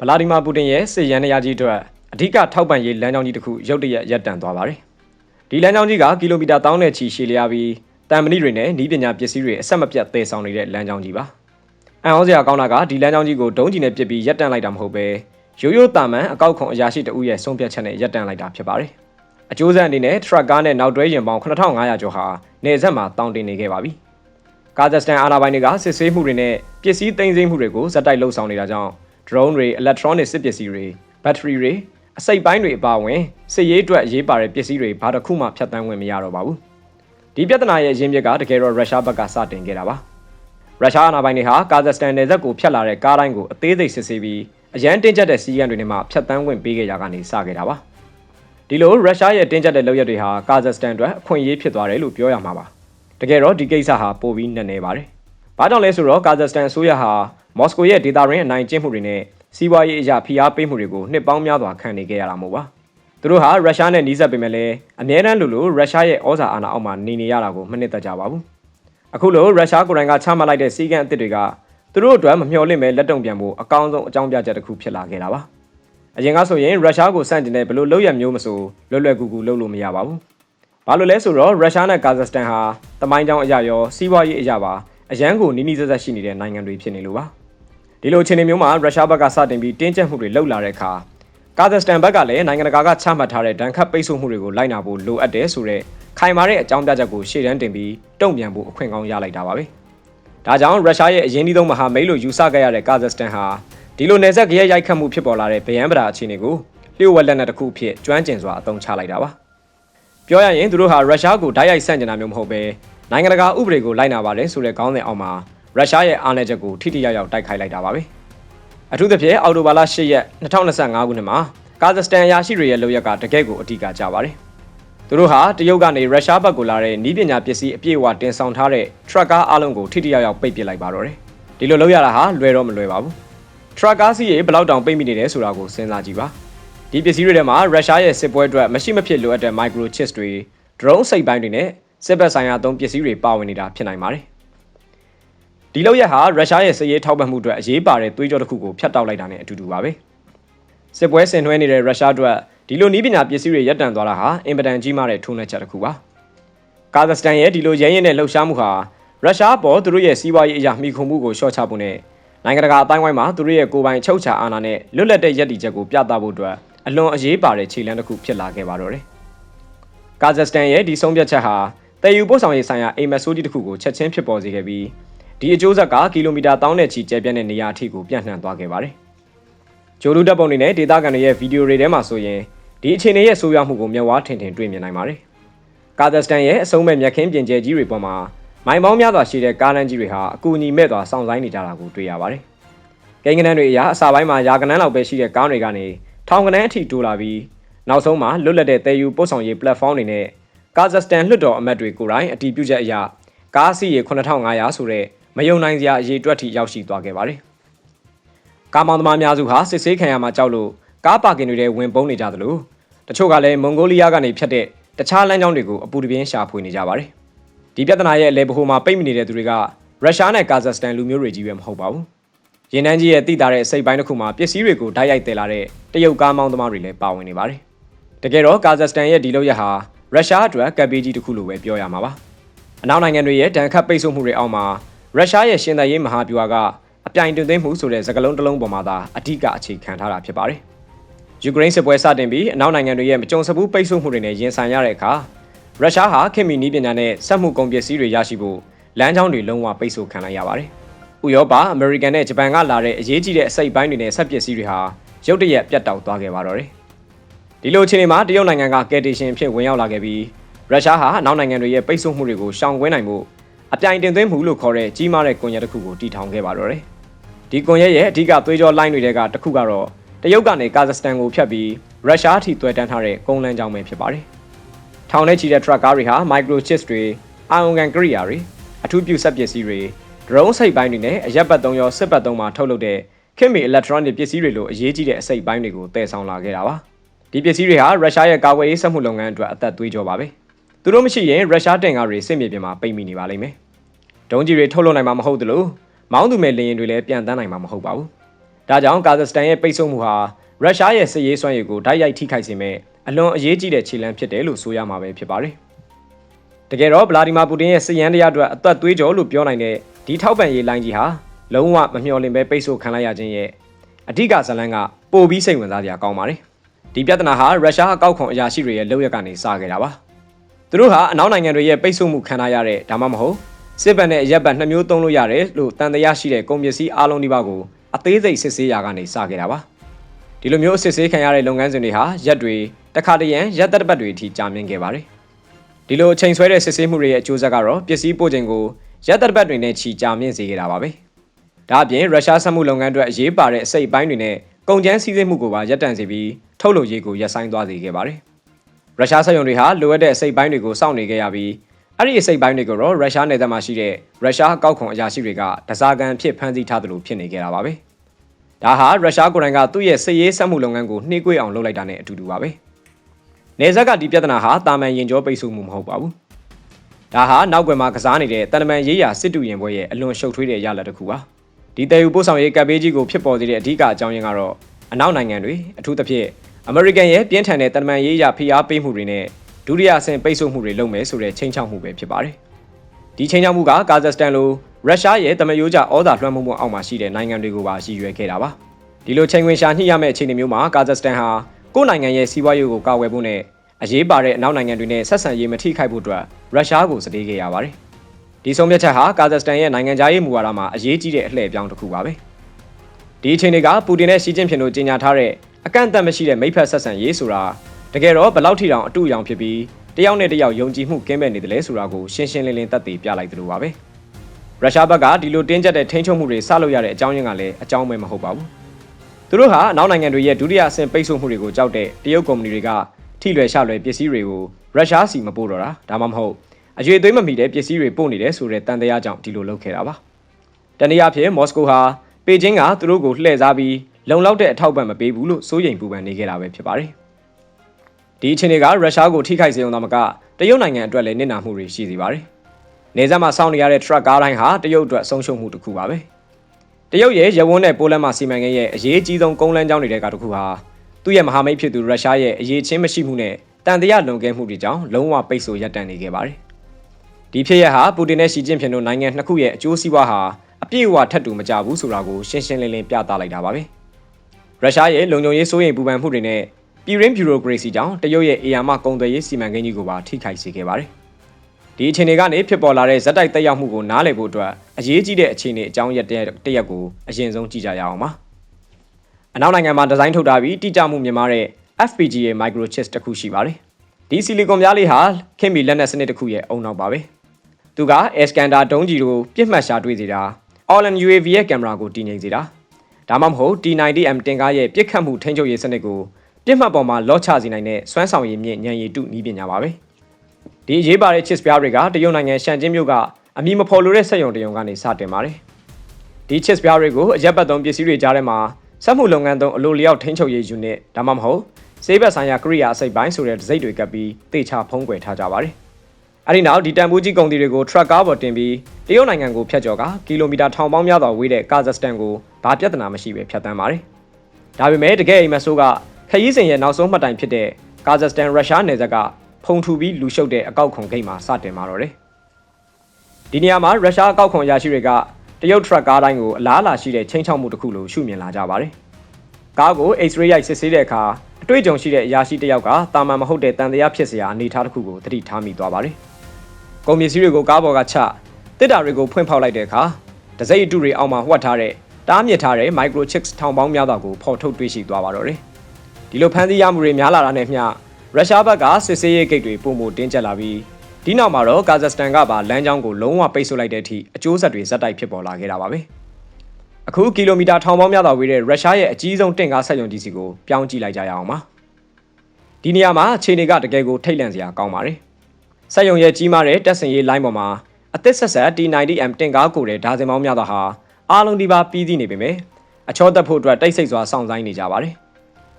ဗလာဒီမာပူတင်ရဲ့စစ်ရန်နေရာကြီးအတွက်အဓိကထောက်ပံ့ရေးလမ်းကြောင်းကြီးတစ်ခုရုတ်တရက်ရပ်တန့်သွားပါတယ်။ဒီလမ်းကြောင်းကြီးကကီလိုမီတာ1000နဲ့ချီရှည်လျားပြီးတန်မဏိတွေနဲ့နီးပညာပစ္စည်းတွေအဆက်မပြတ်သယ်ဆောင်နေတဲ့လမ်းကြောင်းကြီးပါ။အံ့ဩစရာကောင်းတာကဒီလမ်းကြောင်းကြီးကိုဒုံးကျည်နဲ့ပစ်ပြီးရပ်တန့်လိုက်တာမဟုတ်ပဲရိုးရိုးတာမန်အကောက်ခွန်အရာရှိတအုပ်ရဲ့ဆုံးဖြတ်ချက်နဲ့ရပ်တန့်လိုက်တာဖြစ်ပါတယ်။အကျိုးဆက်အနေနဲ့ထရက်ကားနဲ့နောက်တွဲရင်ပေါင်း9500ကျော်ဟာနေဆက်မှာတောင်းတင်နေခဲ့ပါပြီ။ကာဇက်စတန်အာဏာပိုင်တွေကစစ်ဆေးမှုတွေနဲ့ပစ္စည်းသိမ်းဆည်းမှုတွေကိုဇက်တိုက်လှုပ်ဆောင်နေတာကြောင့် drone တွေ electronic စစ်ပစ္စည်းတွေ battery တွေအစိတ်ပိုင်းတွေအပါအဝင်စစ်ရေးအတွက်အရေးပါတဲ့ပစ္စည်းတွေဘာတစ်ခုမှဖြတ်တန်းဝင်မရတော့ပါဘူးဒီပြဿနာရဲ့အရင်းမြစ်ကတကယ်တော့ရုရှားဘက်ကစတင်ခဲ့တာပါရုရှားအာဏာပိုင်တွေဟာကာဇက်စတန်နယ်စပ်ကိုဖျက်လာတဲ့ကားတိုင်းကိုအသေးစိတ်စစ်ဆေးပြီးအရန်တင်းကျပ်တဲ့စီးကံတွေနဲ့မှဖြတ်တန်းဝင်ပေးခဲ့ကြကနေစခဲ့တာပါဒီလိုရုရှားရဲ့တင်းကျပ်တဲ့လုပ်ရက်တွေဟာကာဇက်စတန်အတွက်အခွင့်အရေးဖြစ်သွားတယ်လို့ပြောရမှာပါတကယ်တော့ဒီကိစ္စဟာပိုပြီးနက်နေပါတယ်ဘာကြောင့်လဲဆိုတော့ကာဇက်စတန်အစိုးရဟာ မော်စကိုရဲ့ဒေတာရင်းအနိုင်ကျင့်မှုတွေနဲ့စီးပွားရေးအရာဖိအားပေးမှုတွေကိုနှစ်ပေါင်းများစွာခံနေခဲ့ရတာမို့ပါသူတို့ဟာရုရှားနဲ့နှီးစပ်ပေမဲ့လည်းအမြဲတမ်းလိုလိုရုရှားရဲ့ဩဇာအာဏာအောက်မှာနေနေရတာကိုမနှစ်သက်ကြပါဘူးအခုလိုရုရှားကိုယ်တိုင်ကချမှတ်လိုက်တဲ့စီးကံအသစ်တွေကသူတို့အတွက်မမျှော်လင့်ပဲလက်တုံပြန်ဖို့အကောင်းဆုံးအကြောင်းပြချက်တစ်ခုဖြစ်လာခဲ့တာပါအရင်ကဆိုရင်ရုရှားကိုစန့်ကျင်တဲ့ဘလို့လောက်ရမျိုးမဆိုလွယ်လွယ်ကူကူလုပ်လို့မရပါဘူးဘာလို့လဲဆိုတော့ရုရှားနဲ့ကာဇက်စတန်ဟာတမိုင်းကြောင်အရာရောစီးပွားရေးအရာပါအရန်ကိုနီးနီးစပ်စပ်ရှိနေတဲ့နိုင်ငံတွေဖြစ်နေလို့ပါ ဒီလိုအခြေအနေမျိုးမှာရုရှားဘက်ကစတင်ပြီးတင်းကျပ်မှုတွေလှုပ်လာတဲ့အခါကာဇက်စတန်ဘက်ကလည်းနိုင်ငံတကာကချမှတ်ထားတဲ့ဒဏ်ခတ်ပိတ်ဆို့မှုတွေကိုလိုက်နာဖို့လိုအပ်တယ်ဆိုတဲ့ခိုင်မာတဲ့အကြောင်းပြချက်ကိုရှေ့တန်းတင်ပြီးတုံ့ပြန်ဖို့အခွင့်ကောင်းရလိုက်တာပါပဲ။ဒါကြောင့်ရုရှားရဲ့အရင်ကြီးဆုံးမဟာမိတ်လို့ယူဆခဲ့ရတဲ့ကာဇက်စတန်ဟာဒီလိုနေဆက်ကြရဲ့ရိုက်ခတ်မှုဖြစ်ပေါ်လာတဲ့ဗယံပဒါအခြေအနေကိုလျှို့ဝှက်လက်နက်တစ်ခုဖြစ်ကျွမ်းကျင်စွာအသုံးချလိုက်တာပါ။ပြောရရင်သူတို့ဟာရုရှားကိုဓာတ်ရိုက်ဆန့်ကျင်တာမျိုးမဟုတ်ပဲနိုင်ငံတကာဥပဒေကိုလိုက်နာပါတယ်ဆိုတဲ့ခေါင်းစဉ်အောက်မှာ ရုရှားရဲ့အားနည်းချက်ကိုထိထိရောက်ရောက်တိုက်ခိုက်လိုက်တာပါပဲ။အထူးသဖြင့်အော်တိုဘာလ10ရက်2025ခုနှစ်မှာကာဇက်စတန်အရာရှိတွေရဲ့လုပ်ရက်ကတကယ့်ကိုအဓိကကြပါတယ်။သူတို့ဟာတရုတ်ကနေရုရှားဘက်ကိုလာတဲ့နီးပညာပစ္စည်းအပြည့်အဝတင်ဆောင်ထားတဲ့ထရက်ကားအလုံးကိုထိထိရောက်ရောက်ပိတ်ပစ်လိုက်ပါတော့တယ်။ဒီလိုလုပ်ရတာဟာလွယ်တော့မလွယ်ပါဘူး။ထရက်ကားစီးရေဘယ်လောက်တောင်ပိတ်မိနေတယ်ဆိုတာကိုစဉ်းစားကြည့်ပါ။ဒီပစ္စည်းတွေထဲမှာရုရှားရဲ့စစ်ပွဲအတွက်မရှိမဖြစ်လိုအပ်တဲ့ microchips တွေ drone စိတ်ပိုင်းတွေနဲ့စစ်ဘက်ဆိုင်ရာသုံးပစ္စည်းတွေပါဝင်နေတာဖြစ်နိုင်ပါတယ်။ ဒီလောက်ရက်ဟာရုရှားရဲ့စစ်ရေးထောက်ပံ့မှုအတွက်အရေးပါတဲ့သွေးကြောတစ်ခုကိုဖျက်တောက်လိုက်တာနဲ့အတူတူပါပဲစစ်ပွဲဆင်နွှဲနေတဲ့ရုရှားအတွက်ဒီလိုနီးပညာပစ္စည်းတွေရပ်တန့်သွားတာဟာအင်ပဒန်ကြီးမားတဲ့ထိုးနှက်ချက်တစ်ခုပါကာဇက်စတန်ရဲ့ဒီလိုရဲရင်တဲ့လှုပ်ရှားမှုဟာရုရှားပေါ်သူတို့ရဲ့စီးပွားရေးအရာမှီခိုမှုကိုရှော့ချဖို့နဲ့နိုင်ငံတကာအတိုင်းဝိုင်းမှာသူတို့ရဲ့ကိုယ်ပိုင်ချုပ်ချာအာဏာနဲ့လွတ်လပ်တဲ့ရည်တည်ချက်ကိုပြသဖို့အတွက်အလွန်အရေးပါတဲ့ခြေလှမ်းတစ်ခုဖြစ်လာခဲ့ပါတော့တယ်ကာဇက်စတန်ရဲ့ဒီဆုံးဖြတ်ချက်ဟာတည်ယူပို့ဆောင်ရေးဆိုင်ရာအိမ်မက်ဆိုးကြီးတစ်ခုကိုချက်ချင်းဖြစ်ပေါ်စေခဲ့ပြီး ဒီအကျိုးဆက်ကကီလိုမီတာ1000နဲ့ချီကျယ်ပြန့်တဲ့နေရာအထိကိုပြန့်နှံ့သွားခဲ့ပါတယ်။ဂျိုလူတပ်ပုံတွေနဲ့ဒေသခံတွေရဲ့ဗီဒီယိုတွေထဲမှာဆိုရင်ဒီအခြေအနေရဲ့ဆိုးရွားမှုကိုမျက်ဝါးထင်ထင်တွေ့မြင်နိုင်ပါတယ်။ကာဇက်စတန်ရဲ့အဆုံးမဲ့မြက်ခင်းပြင်ကျဲကြီးတွေပေါ်မှာမိုင်ပေါင်းများစွာရှိတဲ့ကားလမ်းကြီးတွေဟာအကူအညီမဲ့စွာစောင့်ဆိုင်းနေကြတာကိုတွေ့ရပါတယ်။ကိန်းကနန်းတွေအရာအစာပိုင်းမှာယာကနန်းလောက်ပဲရှိတဲ့ကားတွေကနေထောင်ကနန်းအထိတိုးလာပြီးနောက်ဆုံးမှာလွတ်လပ်တဲ့တည်ယူပို့ဆောင်ရေး platform တွေနဲ့ကာဇက်စတန်လွှတ်တော်အမတ်တွေကိုယ်တိုင်အတည်ပြုချက်အရကားစီးရေ9500ဆိုတဲ့ မယုံနိုင်စရာအရေးတွက်ထိရောက်ရှိသွားခဲ့ပါတယ်။ကားမောင်သမားများစုဟာစစ်ဆေးခံရမှာကြောက်လို့ကားပါကင်တွေထဲဝင်ပုန်းနေကြသလိုတချို့ကလည်းမွန်ဂိုလီးယားကနေဖြတ်တဲ့တခြားလမ်းကြောင်းတွေကိုအပူတပြင်းရှာဖွေနေကြပါတယ်။ဒီပြဿနာရဲ့လေဘဟိုမှာပိတ်မိနေတဲ့သူတွေကရုရှားနဲ့ကာဇက်စတန်လူမျိုးတွေကြီးပဲမဟုတ်ပါဘူး။ရင်နှန်းကြီးရဲ့တိတာတဲ့စိတ်ပိုင်းတစ်ခုမှာပစ္စည်းတွေကိုဓာတ်ရိုက်တယ်လာတဲ့တရုတ်ကားမောင်းသမားတွေလည်းပါဝင်နေပါတယ်။တကယ်တော့ကာဇက်စတန်ရဲ့ဒီလုပ်ရက်ဟာရုရှားအတွက်ကပ်ပေးကြီးတစ်ခုလိုပဲပြောရမှာပါ။အနောက်နိုင်ငံတွေရဲ့တန်ခတ်ပိတ်ဆို့မှုတွေအောက်မှာ ရုရှားရဲ့ရှင်သန်ရေးမဟာဗျူဟာကအပြိုင်တွင်သိမ်းမှုဆိုတဲ့စကားလုံးတစ်လုံးပေါ်မှာသာအဓိကအခြေခံထားတာဖြစ်ပါတယ်။ယူကရိန်းစစ်ပွဲစတင်ပြီးအနောက်နိုင်ငံတွေရဲ့မကြုံစဘူးပိတ်ဆို့မှုတွေနဲ့ရင်ဆိုင်ရတဲ့အခါရုရှားဟာခင်မီနီးပညာနဲ့စက်မှုကုန်ပစ္စည်းတွေရရှိဖို့လမ်းကြောင်းတွေလုံးဝပိတ်ဆို့ခံလိုက်ရပါတယ်။ဥရောပအမေရိကန်နဲ့ဂျပန်ကလာတဲ့အရေးကြီးတဲ့အစိတ်ပိုင်းတွေနဲ့ဆက်ပစ္စည်းတွေဟာရုတ်တရက်ပြတ်တောက်သွားခဲ့ပါတော့တယ်။ဒီလိုအခြေအနေမှာတရုတ်နိုင်ငံကကယ်တင်ရှင်ဖြစ်ဝင်ရောက်လာခဲ့ပြီးရုရှားဟာအနောက်နိုင်ငံတွေရဲ့ပိတ်ဆို့မှုတွေကိုရှောင်ကွင်းနိုင်မှု အပြိုင်တင်သွင်းမှုလို့ခေါ်တဲ့ကြီးမားတဲ့ကွန်ရက်တစ်ခုကိုတည်ထောင်ခဲ့ပါတော့တယ်။ဒီကွန်ရက်ရဲ့အဓိကသွေးကြောလိုင်းတွေကတစ်ခုကတော့တရုတ်ကနေကာဇက်စတန်ကိုဖြတ်ပြီးရုရှားအထိသွယ်တန်းထားတဲ့ကုန်းလမ်းကြောင်းပဲဖြစ်ပါတယ်။ထောင်ထဲချီတဲ့ထရက်ကားတွေဟာ microchips တွေအာယုံကန်ကိရိယာတွေအထူးပြုစက်ပစ္စည်းတွေ drone စိတ်ပိုင်းတွေနဲ့အရက်ပတ်သုံးရောစစ်ပတ်သုံးမှာထုတ်လုပ်တဲ့ခင်မီ electronic ပစ္စည်းတွေလိုအရေးကြီးတဲ့အစိတ်ပိုင်းတွေကိုတည်ဆောင်လာခဲ့တာပါ။ဒီပစ္စည်းတွေဟာရုရှားရဲ့ကာကွယ်ရေးစက်မှုလုပ်ငန်းအတွက်အသက်သွေးကြောပါပဲ။ သူတို့မရှိရင်ရုရှားတင်ကားတွေစစ်မြေပြင်မှာပိတ်မိနေပါလိမ့်မယ်။ဒုံးကြီးတွေထုတ်လုပ်နိုင်မှာမဟုတ်သလိုမောင်းသူမဲ့လေရင်တွေလည်းပြန်တန်းနိုင်မှာမဟုတ်ပါဘူး။ဒါကြောင့်ကာဇက်စတန်ရဲ့ပိတ်ဆို့မှုဟာရုရှားရဲ့စစ်ရေးစွမ်းရည်ကိုတိုက်ရိုက်ထိခိုက်စေမဲ့အလွန်အရေးကြီးတဲ့ခြေလှမ်းဖြစ်တယ်လို့ဆိုရမှာပဲဖြစ်ပါတယ်။တကယ်တော့ဗလာဒီမာပူတင်ရဲ့စစ်ရန်တရားအတွက်အသက်သွေးကြောလို့ပြောနိုင်တဲ့ဒီထောက်ပံ့ရေးလိုင်းကြီးဟာလုံးဝမမျှော်လင့်ပဲပိတ်ဆို့ခံလိုက်ရခြင်းရဲ့အဓိကဇလန်းကပိုပြီးစိတ်ဝင်စားစရာကောင်းပါတယ်။ဒီပြဿနာဟာရုရှားအကောက်ခွန်အရာရှိတွေရဲ့လုပ်ရက်ကနေစခဲ့တာပါ။ သူတို့ဟာအနောက်နိုင်ငံတွေရဲ့ပိတ်ဆို့မှုခံရရတဲ့ဒါမှမဟုတ်စစ်ဘက်နဲ့ရက်ဘက်နှစ်မျိုးသုံးလို့ရတယ်လို့တန်တရားရှိတဲ့ကုန်ပစ္စည်းအားလုံးဒီပါကိုအသေးစိတ်စစ်ဆေးရာကနေစခဲ့တာပါဒီလိုမျိုးစစ်ဆေးခံရတဲ့လုပ်ငန်းစဉ်တွေဟာရက်တွေတခါတရံရက်သက်ပတ်တွေအထိကြာမြင့်ခဲ့ပါတယ်ဒီလိုအချိန်ဆွဲတဲ့စစ်ဆေးမှုတွေရဲ့အကျိုးဆက်ကတော့ပစ္စည်းပို့ခြင်းကိုရက်သက်ပတ်တွေနဲ့ချီကြာမြင့်စေခဲ့တာပါပဲဒါအပြင်ရုရှားစက်မှုလုပ်ငန်းအတွက်အရေးပါတဲ့အစိတ်အပိုင်းတွေနဲ့ကုန်ကျန်းစည်းစိမ်မှုကိုပါရပ်တန့်စေပြီးထုတ်လုပ်ရေးကိုရပ်ဆိုင်းသွားစေခဲ့ပါတယ် ရုရှားစက်ရုံတွေဟာလိုအပ်တဲ့အစိတ်ပိုင်းတွေကိုစောင့်နေခဲ့ရပြီးအဲ့ဒီအစိတ်ပိုင်းတွေကိုတော့ရုရှားနယ်စပ်မှာရှိတဲ့ရုရှားကောက်ခွန်အရာရှိတွေကတစားကန်ဖြစ်ဖမ်းဆီးထားသလိုဖြစ်နေကြတာပါပဲ။ဒါဟာရုရှားကိုယ်တိုင်ကသူ့ရဲ့စစ်ရေးစက်မှုလုပ်ငန်းကိုနှေးကွေးအောင်လုပ်လိုက်တာနဲ့အတူတူပါပဲ။နယ်စပ်ကဒီပြဿနာဟာတာမန်ရင်ကျော်ပိတ်ဆို့မှုမဟုတ်ပါဘူး။ဒါဟာနောက်ွယ်မှာကစားနေတဲ့တန်တမန်ရေးရာစစ်တူရင်ပွဲရဲ့အလွန်ရှုပ်ထွေးတဲ့ရလဒ်တစ်ခုပါ။ဒီတည်ယူပို့ဆောင်ရေးကပ်ဘေးကြီးကိုဖြစ်ပေါ်စေတဲ့အဓိကအကြောင်းရင်းကတော့အနောက်နိုင်ငံတွေအထူးသဖြင့် အမေရိကန်ရဲ့ပြင်းထန်တဲ့တန်တမန်ရေးရာဖိအားပေးမှုတွေနဲ့ဒုတိယအဆင့်ပိတ်ဆို့မှုတွေလုပ်မယ်ဆိုတဲ့ချိန်ချောက်မှုပဲဖြစ်ပါတယ်။ဒီချိန်ချောက်မှုကကာဇက်စတန်လိုရုရှားရဲ့တမယိုးကြဩဇာလွှမ်းမိုးမှုအောက်မှာရှိတဲ့နိုင်ငံတွေကိုပါရည်ရွယ်ခဲ့တာပါ။ဒီလိုချိန်ဝင်ရှာညှိရမယ့်အခြေအနေမျိုးမှာကာဇက်စတန်ဟာကိုယ့်နိုင်ငံရဲ့စီးပွားရေးကိုကာကွယ်ဖို့နဲ့အရေးပါတဲ့အနောက်နိုင်ငံတွေနဲ့ဆက်ဆံရေးမထိခိုက်ဖို့အတွက်ရုရှားကိုစတေးခဲ့ရပါတယ်။ဒီဆုံးဖြတ်ချက်ဟာကာဇက်စတန်ရဲ့နိုင်ငံခြားရေးမူဝါဒမှာအရေးကြီးတဲ့အလှည့်အပြောင်းတစ်ခုပါပဲ။ဒီအခြေအနေကပူတင်နဲ့ရှီကျင်းဖျင်တို့ကြေညာထားတဲ့ အကန့်အသတ်မရှိတဲ့မိဖက်ဆက်ဆံရေးဆိုတာတကယ်တော့ဘလောက်ထီတောင်အတူအယောင်ဖြစ်ပြီးတယောက်နဲ့တယောက်ယုံကြည်မှုကင်းမဲ့နေတယ်လဲဆိုတာကိုရှင်းရှင်းလင်းလင်းသက်သေပြလိုက်သလိုပါပဲရုရှားဘက်ကဒီလိုတင်းကျပ်တဲ့ထိန်းချုပ်မှုတွေဆလုပ်ရတဲ့အကြောင်းရင်းကလည်းအကြောင်းပဲမဟုတ်ပါဘူးသူတို့ဟာအနောက်နိုင်ငံတွေရဲ့ဒုတိယအဆင့်ပိတ်ဆို့မှုတွေကိုကြောက်တဲ့တရုတ်ကုမ္ပဏီတွေကထိလွယ်ရှလွယ်ပစ္စည်းတွေကိုရုရှားစီမပို့တော့တာဒါမှမဟုတ်အရွေသွေးမမီတဲ့ပစ္စည်းတွေပို့နေတယ်ဆိုတဲ့တန်တရားကြောင့်ဒီလိုလုပ်ခဲ့တာပါတနည်းအားဖြင့်မော်စကိုဟာပေကျင်းကသူတို့ကိုလှည့်စားပြီး လုံလောက်တဲ့အထောက်ပံ့မပေးဘူးလို့စိုးရိမ်ပူပန်နေခဲ့တာပဲဖြစ်ပါတယ်ဒီအခြေအနေကရုရှားကိုထိခိုက်စေုံသာမကတရုတ်နိုင်ငံအတွက်လည်းနစ်နာမှုတွေရှိစေပါတယ်။နေဆက်မှာစောင့်နေရတဲ့ truck ကားတိုင်းဟာတရုတ်အတွက်ဆုံးရှုံးမှုတစ်ခုပါပဲ။တရုတ်ရဲ့ရဝန်းနဲ့ပိုလန်မှာစီမံကိန်းရဲ့အရေးကြီးဆုံးကုန်းလမ်းကြောင်းတွေကတစ်ခုဟာသူ့ရဲ့မဟာမိတ်ဖြစ်သူရုရှားရဲ့အရေးချင်းမရှိမှုနဲ့တန်တရားလွန်ကဲမှုတွေကြောင့်လုံးဝပိတ်ဆို့ရပ်တန့်နေခဲ့ပါတယ်။ဒီဖြစ်ရပ်ဟာပူတင်နဲ့ရှီကျင်းဖျင်တို့နိုင်ငံနှစ်ခုရဲ့အကျိုးစီးပွားဟာအပြည့်အဝထပ်တူမကြဘူးဆိုတာကိုရှင်းရှင်းလင်းလင်းပြသလိုက်တာပါပဲ။ ရုရှားရဲ့လုံခြုံရေးစိုးရိမ်ပူပန်မှုတွေနဲ့ပြည်ရင်းဗျူရိုကရေစီကြောင့်တရုတ်ရဲ့အေယာမကုန်သွယ်ရေးစီမံကိန်းကြီးကိုပါထိခိုက်စေခဲ့ပါတယ်။ဒီအခြေအနေကနေဖြစ်ပေါ်လာတဲ့ဇက်တိုက်တက်ရောက်မှုကိုနားလည်ဖို့အတွက်အရေးကြီးတဲ့အခြေအနေအကြောင်းရက်တရက်ကိုအရင်ဆုံးကြည့်ကြရအောင်ပါ။အနောက်နိုင်ငံမှာဒီဇိုင်းထုတ်ထားပြီးတိကျမှုမြင်မာတဲ့ FPGA microchips တစ်ခုရှိပါတယ်။ဒီဆီလီကွန်ပြားလေးဟာခင်မီလက်နက်စနစ်တစ်ခုရဲ့အုံနောက်ပါပဲ။သူက Iskander ဒုံးကြီးကိုပြစ်မှတ်ရှာတွေ့စေတာ All-in UAV ရဲ့ကင်မရာကိုတည်ငြိမ်စေတာ ဒါမှမဟုတ် T90M တင်ကားရဲ့ပြစ်ခတ်မှုထိန်းချုပ်ရေးစနစ်ကိုပြစ်မှတ်ပေါ်မှာလော့ချစေနိုင်တဲ့စွမ်းဆောင်ရည်မြင့်ဉာဏ်ရည်တုနည်းပညာပါပဲဒီအရေးပါတဲ့ chip ပြားတွေကတရုတ်နိုင်ငံရှန်ကျင်းမြို့ကအမီမဖော်လို့တဲ့စက်ရုံတရုံကနေစတင်ပါတယ်ဒီ chip ပြားတွေကိုအရက်ပတ်သုံးပစ္စည်းတွေကြားထဲမှာစက်မှုလုပ်ငန်းသုံးအလိုလျောက်ထိန်းချုပ်ရေး unit ဒါမှမဟုတ်စေးဘက်ဆိုင်ရာကရိယာအစိပ်ပိုင်းဆိုတဲ့ဒစိမ့်တွေကပ်ပြီးတေချဖုံးကွယ်ထားကြပါတယ်အဲဒီနောက်ဒီတန်ဖိုးကြီးကုန်တွေကို truck ကားပေါ်တင်ပြီးတရုတ်နိုင်ငံကိုဖျက်ကျော်ကကီလိုမီတာထောင်ပေါင်းများစွာဝေးတဲ့ကာဇက်စတန်ကို ဘာပြဿနာမရှိပဲဖျက်ဆီးပါတယ်။ဒါပေမဲ့တကယ်အိမ်မဆိုးကခရီးစဉ်ရဲ့နောက်ဆုံးမှတ်တိုင်ဖြစ်တဲ့ကာဇက်စတန်ရုရှားနယ်စပ်ကဖုန်ထူပြီးလူရှုပ်တဲ့အကောက်ခွန်ဂိတ်မှာစတင်มาတော့တယ်။ဒီနေရာမှာရုရှားအကောက်ခွန်ရရှိတွေကတရုတ်ထရက်ကားတိုင်းကိုအလားအလာရှိတဲ့ချင်းချောက်မှုတစ်ခုလိုရှုမြင်လာကြပါတယ်။ကားကို X-ray ရိုက်စစ်ဆေးတဲ့အခါအတွေ့အကြုံရှိတဲ့အရာရှိတစ်ယောက်ကတာမန်မဟုတ်တဲ့တန်တရားဖြစ်စရာအနေအထားတစ်ခုကိုသတိထားမိသွားပါတယ်။ကုန်ပစ္စည်းတွေကိုကားပေါ်ကချတစ်တာတွေကိုဖွင့်ဖောက်လိုက်တဲ့အခါဒစိမ့်အတုတွေအောက်မှာဝှက်ထားတဲ့ တားမြစ်ထားတဲ့ microchips ထောင်ပေါင်းများစွာကိုဖော်ထုတ်တွေ့ရှိသွားပါတော့တယ်။ဒီလိုဖမ်းဆီးရမှုတွေများလာတာနဲ့မျှရုရှားဘက်ကစစ်ဆေးရေးဂိတ်တွေပုံမှုတင်းကျပ်လာပြီးဒီနောက်မှာတော့ကာဇက်စတန်ကပါလမ်းကြောင်းကိုလုံးဝပိတ်ဆို့လိုက်တဲ့အထိအကျိုးဆက်တွေဇက်တိုက်ဖြစ်ပေါ်လာခဲ့တာပါပဲအခုကီလိုမီတာထောင်ပေါင်းများစွာဝေးတဲ့ရုရှားရဲ့အကြီးဆုံးတင့်ကားဆက်ယုံကြီးစီကိုပြောင်းကြည့်လိုက်ကြရအောင်ပါဒီနေရာမှာအခြေအနေကတကယ်ကိုထိတ်လန့်စရာကောင်းပါတယ်ဆက်ယုံရဲ့ကြီးမားတဲ့တက်ဆင်ရေးလိုင်းပေါ်မှာအသစ်ဆက်ဆက် T90M တင့်ကားကိုတဲ့ဒါဇင်ပေါင်းများစွာဟာ အားလုံးဒီပါပြီးသီးနေပေမဲ့အချောတက်ဖို့အတွက်တိတ်ဆိတ်စွာစောင့်ဆိုင်းနေကြပါတယ်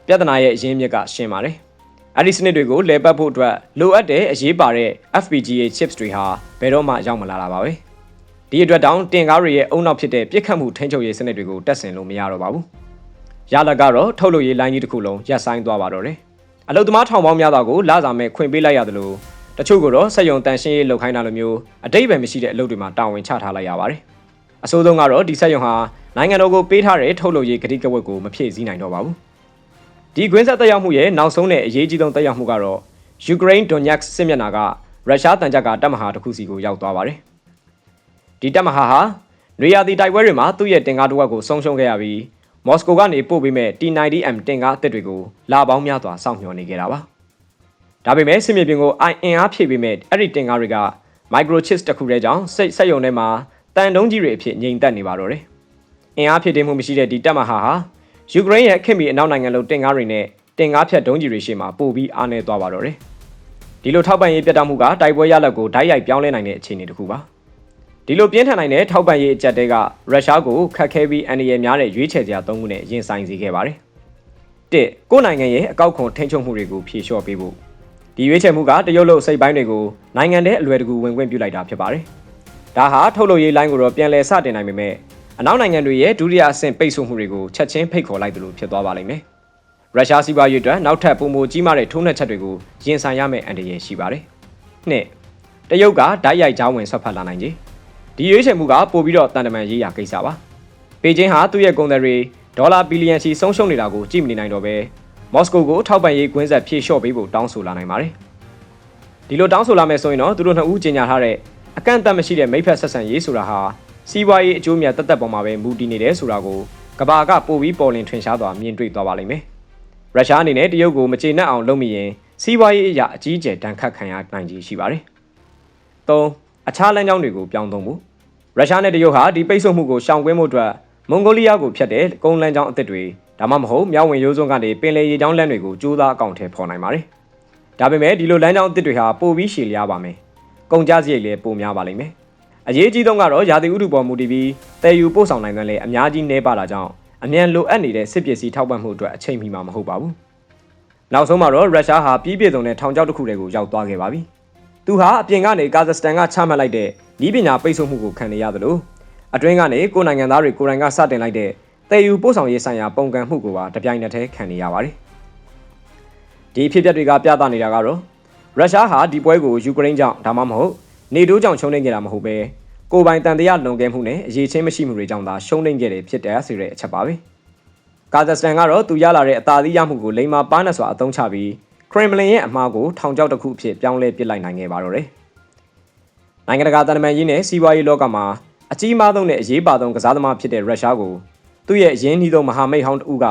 ပြဿနာရဲ့အရင်းမြစ်ကရှင်းပါတယ်။အဲဒီစနစ်တွေကိုလဲပတ်ဖို့အတွက်လိုအပ်တဲ့အရေးပါတဲ့ FPGA chips တွေဟာဘယ်တော့မှရောက်မလာတာပါပဲ။ဒီအတွက်တောင်တင်ကားတွေရဲ့အုံနောက်ဖြစ်တဲ့ပြစ်ခတ်မှုထိန်းချုပ်ရေးစနစ်တွေကိုတက်ဆင်လို့မရတော့ပါဘူးရလဒ်ကတော့ထုတ်လုပ်ရေးလိုင်းကြီးတစ်ခုလုံးရပ်ဆိုင်းသွားပါတော့တယ်အလုသမားထောင်ပေါင်းများစွာကိုလာစာမဲ့ခွင့်ပေးလိုက်ရသလိုတချို့ကတော့စက်ယုံတန်ရှင်းရေးလုပ်ခိုင်းတာလိုမျိုးအတိတ်ပဲမရှိတဲ့အလုပ်တွေမှာတာဝန်ချထားလိုက်ရပါတယ် အဆိုးဆုံးကတော့ဒီစက်ယုံဟာနိုင်ငံတော်ကိုပေးထားတဲ့ထုတ်လုပ်ရေးကတိကဝတ်ကိုမဖြည့်ဆည်းနိုင်တော့ပါဘူးဒီကွင်းဆက်တက်ရောက်မှုရဲ့နောက်ဆုံးနဲ့အရေးကြီးဆုံးတက်ရောက်မှုကတော့ယူကရိန်းဒွန်ညက်စစ်မျက်နှာကရုရှားတန်ကြပ်ကတပ်မဟာတစ်ခုစီကိုရောက်သွားပါတယ်ဒီတပ်မဟာဟာနွေရာသီတိုက်ပွဲတွေမှာသူ့ရဲ့တင်ကားတစ်ဝက်ကိုဆုံးရှုံးခဲ့ရပြီးမော်စကိုကနေပို့ပေးမဲ့ T90M တင်ကားအသစ်တွေကိုလာပေါင်းများစွာစောင့်မျှော်နေခဲ့တာပါဒါပေမဲ့စစ်မြေပြင်ကိုအင်အားဖြည့်ပေးမဲ့အဲ့ဒီတင်ကားတွေက microchips တစ်ခုတည်းကြောင့်စိတ်ဆက်ယုံထဲမှာ တန်တုံးကြီးတွေအဖြစ်ငြိမ်သက်နေပါတော့တယ်အင်အားဖြည့်တင်းမှုမရှိတဲ့ဒီတပ်မဟာဟာယူကရိန်းရဲ့ခင်မီအနောက်နိုင်ငံလုံးတင်ကားတွေနဲ့တင်ကားဖြတ်ဒုံးကြီးတွေရှေ့မှာပို့ပြီးအားနည်းသွားပါတော့တယ်ဒီလိုထောက်ပံ့ရေးပြတ်တောက်မှုကတိုက်ပွဲရလဒ်ကိုဓာတ်ရိုက်ပြောင်းလဲနိုင်တဲ့အခြေအနေတစ်ခုပါဒီလိုပြင်းထန်နိုင်တဲ့ထောက်ပံ့ရေးအကြက်တဲကရုရှားကိုခတ်ခဲပြီးအန်ဒီရများတဲ့ရွေးချယ်စရာသုံးခုနဲ့ရင်ဆိုင်စေခဲ့ပါတယ်။တစ်ကိုယ်နိုင်ငံရဲ့အကောက်ခွန်ထိန်းချုပ်မှုတွေကိုဖြေလျှော့ပေးဖို့ဒီရွေးချယ်မှုကတရုတ်လို့စိတ်ပိုင်းတွေကိုနိုင်ငံထဲအလွယ်တကူဝင်ခွင့်ပြုလိုက်တာဖြစ်ပါတယ်။ ဒါဟာထုတ်လုပ်ရေးလိုင်းကိုတော့ပြန်လည်စတင်နိုင်ပေမဲ့အနောက်နိုင်ငံတွေရဲ့ဒုတိယအဆင့်ပိတ်ဆို့မှုတွေကိုချက်ချင်းဖိတ်ခေါ်လိုက်သလိုဖြစ်သွားပါလိမ့်မယ်။ရုရှားစီးပွားရေးအတွက်နောက်ထပ်ပုံမကြီးမားတဲ့ထုံးနှက်ချက်တွေကိုရင်ဆိုင်ရမယ့်အန္တရာယ်ရှိပါတယ်။နှစ်တရုတ်ကဓာတ်ရိုက်ကြောင်းဝင်ဆက်ဖက်လာနိုင်ခြေဒီရွေးချယ်မှုကပို့ပြီးတော့တန်တမန်ရေးရာကိစ္စပါ။ပေကျင်းဟာသူ့ရဲ့ကုန်သည်တွေဒေါ်လာဘီလီယံချီဆုံးရှုံးနေတာကိုကြည့်မနေနိုင်တော့ပဲမော်စကိုကိုထောက်ပံ့ရေးကွင်းဆက်ဖြည့်လျှော့ပေးဖို့တောင်းဆိုလာနိုင်ပါတယ်။ဒီလိုတောင်းဆိုလာမယ်ဆိုရင်တော့သူတို့နှစ်ဦးကြီးညာထားတဲ့ အကန့်အသတ်မရှိတဲ့မိဖက်ဆက်ဆံရေးဆိုတာဟာစီးပွားရေးအကျိုးမြတ်တက်တက်ပေါ်မှာပဲမူတည်နေတယ်ဆိုတာကိုကဘာကပို့ပြီးပေါ်လင်ထွင်ရှားစွာမြင်တွေ့သွားပါလိမ့်မယ်။ရုရှားအနေနဲ့တရုတ်ကိုမကျေနပ်အောင်လုပ်မိရင်စီးပွားရေးအရာအကြီးအကျယ်တန်ခတ်ခံရနိုင်ကြီးရှိပါတယ်။၃အခြားလမ်းကြောင်းတွေကိုပြောင်းသုံးဖို့ရုရှားနဲ့တရုတ်ဟာဒီပိတ်ဆို့မှုကိုရှောင်ကွင်းမှုအတွက်မွန်ဂိုလီးယားကိုဖျက်တဲ့ကုန်းလမ်းကြောင်းအသစ်တွေဒါမှမဟုတ်မြောက်ဝင်ရိုးစွန်းကနေပင်လယ်ရေကြောင်းလမ်းတွေကိုကြိုးစားအကောင့်ထဲပေါ်နိုင်ပါတယ်။ဒါပေမဲ့ဒီလိုလမ်းကြောင်းအသစ်တွေဟာပိုပြီးရှည်လျားပါမယ်။ ကုန်ကျစရိတ်လည်းပိုများပါလိမ့်မယ်။အရေးကြီးဆုံးကတော့ရာသီဥတုပေါ်မူတည်ပြီးတည်ယူပို့ဆောင်နိုင်တဲ့လည်းအများကြီးနှဲပါတာကြောင့်အမြန်လိုအပ်နေတဲ့စစ်ပစ္စည်းထောက်ပံ့မှုအတွက်အချိန်မီမှာမဟုတ်ပါဘူး။နောက်ဆုံးမှာတော့ရုရှားဟာပြည်ပြည်စုံတဲ့ထောင်ချောက်တစ်ခုတည်းကိုရောက်သွားခဲ့ပါပြီ။သူဟာအပြင်ကနေကာဇက်စတန်ကချမှတ်လိုက်တဲ့ဤပညာပိတ်ဆို့မှုကိုခံနေရသလိုအတွင်းကနေကိုယ်နိုင်ငံသားတွေကိုယ်တိုင်ကစတင်လိုက်တဲ့တည်ယူပို့ဆောင်ရေးဆိုင်ရာပုံကံမှုကိုပါတပြိုင်နက်တည်းခံနေရပါတယ်။ဒီဖြစ်ပျက်တွေကပြသနေတာကတော့ ရုရှားဟာဒီပွဲကိုယူကရိန်းကြောင့်ဒါမှမဟုတ်နေတိုးကြောင့်ရှုံးနိမ့်ခဲ့တာမဟုတ်ပဲကိုယ်ပိုင်တန်တရားလွန်ကဲမှုနဲ့အရေးချင်းမရှိမှုတွေကြောင့်သာရှုံးနိမ့်ခဲ့တယ်ဖြစ်တယ်ဆိုတဲ့အချက်ပါပဲ။ကာဇက်စတန်ကတော့သူရလာတဲ့အသာသီးရမှုကိုလိမ္မာပါးနဲ့စွာအသုံးချပြီးခရမ်မလင်ရဲ့အမှားကိုထောင်ချောက်တစ်ခုအဖြစ်ပြောင်းလဲပစ်လိုက်နိုင်ခဲ့ပါတော့တယ်။နိုင်ငံတကာတန်တမန်ရေးနဲ့စီးပွားရေးလောကမှာအကြီးမားဆုံးနဲ့အရေးပါဆုံးကစားသမားဖြစ်တဲ့ရုရှားကိုသူ့ရဲ့အရင်းနှီးဆုံးမဟာမိတ်ဟောင်းတဦးက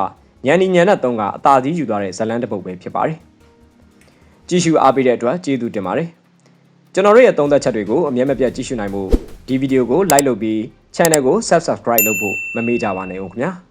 ညံနီညံနဲ့တုံးကအသာစီးယူသွားတဲ့ဇလန်တပုတ်ပဲဖြစ်ပါတယ်။ ကြည့်ရှုအားပေးတဲ့အတွက်ကျေးဇူးတင်ပါတယ်။ကျွန်တော်တို့ရဲ့သုံးသက်ချက်တွေကိုအမြဲမပြတ်ကြည့်ရှုနိုင်ဖို့ဒီဗီဒီယိုကို like လုပ်ပြီး channel ကို subscribe လုပ်ဖို့မမေ့ကြပါနဲ့ဦးခင်ဗျာ။